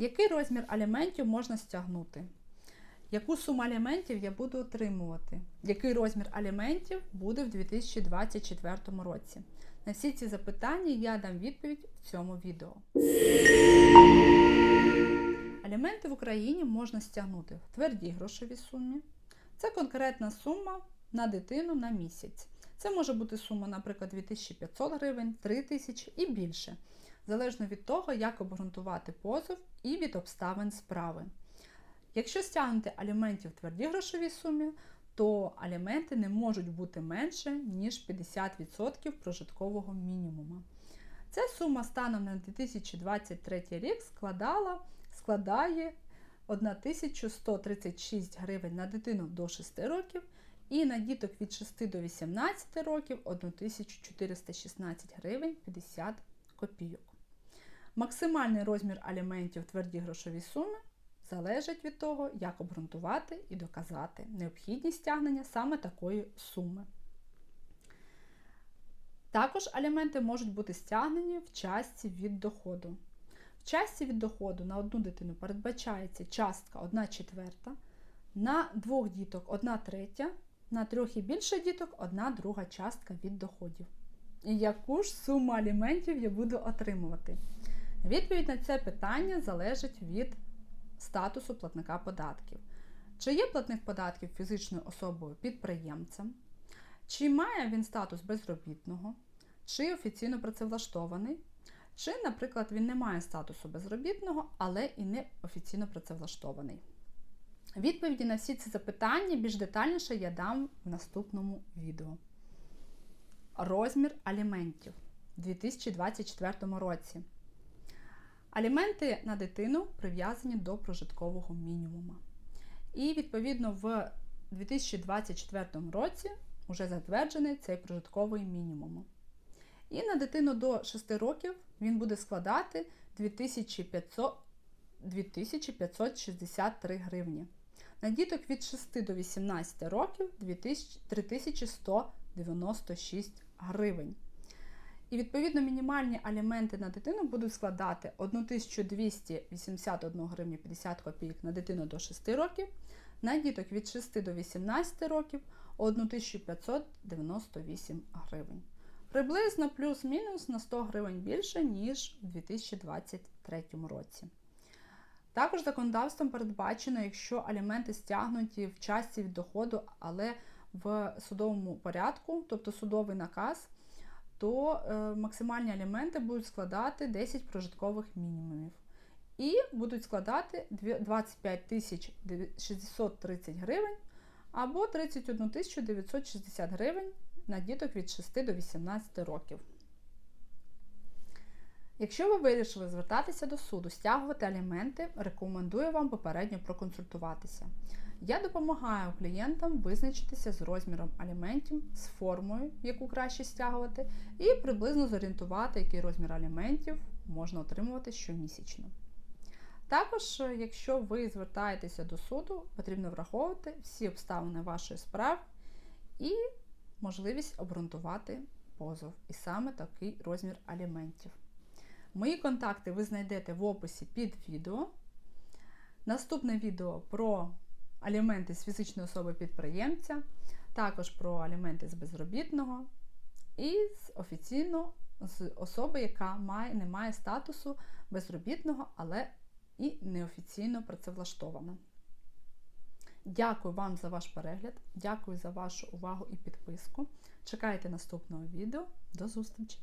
Який розмір аліментів можна стягнути? Яку суму аліментів я буду отримувати? Який розмір аліментів буде в 2024 році? На всі ці запитання я дам відповідь в цьому відео. Аліменти в Україні можна стягнути в твердій грошовій сумі. Це конкретна сума на дитину на місяць. Це може бути сума, наприклад, 2500 гривень, 3000 і більше, залежно від того, як обґрунтувати позов і від обставин справи. Якщо стягнути аліментів в твердій грошовій сумі, то аліменти не можуть бути менше, ніж 50% прожиткового мінімуму. Ця сума станом на 2023 рік складала, складає 1136 гривень на дитину до 6 років і на діток від 6 до 18 років 1416 гривень 50 копійок. Максимальний розмір аліментів в твердій грошовій сумі залежить від того, як обґрунтувати і доказати необхідність стягнення саме такої суми. Також аліменти можуть бути стягнені в частці від доходу. В частці від доходу на одну дитину передбачається частка 1 четверта, на двох діток 1 третя, на трьох і більше діток 1 друга частка від доходів. І яку ж суму аліментів я буду отримувати? Відповідь на це питання залежить від статусу платника податків. Чи є платник податків фізичною особою підприємцем, чи має він статус безробітного, чи офіційно працевлаштований, чи, наприклад, він не має статусу безробітного, але і не офіційно працевлаштований. Відповіді на всі ці запитання більш детальніше я дам в наступному відео. Розмір аліментів у 2024 році. Аліменти на дитину прив'язані до прожиткового мінімуму. І, відповідно, в 2024 році вже затверджений цей прожитковий мінімум. І на дитину до 6 років він буде складати 2500, 2563 гривні. На діток від 6 до 18 років 3196 гривень. І відповідно мінімальні аліменти на дитину будуть складати 1281 гривні 50 копійок на дитину до 6 років, на діток від 6 до 18 років 1598 гривень. Приблизно плюс-мінус на 100 гривень більше, ніж у 2023 році. Також законодавством передбачено, якщо аліменти стягнуті в часті від доходу, але в судовому порядку, тобто судовий наказ, то е, максимальні аліменти будуть складати 10 прожиткових мінімумів. І будуть складати 25 тисяч 630 гривень або 31 960 гривень на діток від 6 до 18 років. Якщо ви вирішили звертатися до суду, стягувати аліменти, рекомендую вам попередньо проконсультуватися. Я допомагаю клієнтам визначитися з розміром аліментів, з формою, яку краще стягувати, і приблизно зорієнтувати, який розмір аліментів можна отримувати щомісячно. Також, якщо ви звертаєтеся до суду, потрібно враховувати всі обставини вашої справи і можливість обґрунтувати позов, і саме такий розмір аліментів. Мої контакти ви знайдете в описі під відео. Наступне відео про аліменти з фізичної особи підприємця, також про аліменти з безробітного і з офіційно з особи, яка має, не має статусу безробітного, але і неофіційно працевлаштована. Дякую вам за ваш перегляд, дякую за вашу увагу і підписку. Чекайте наступного відео. До зустрічі!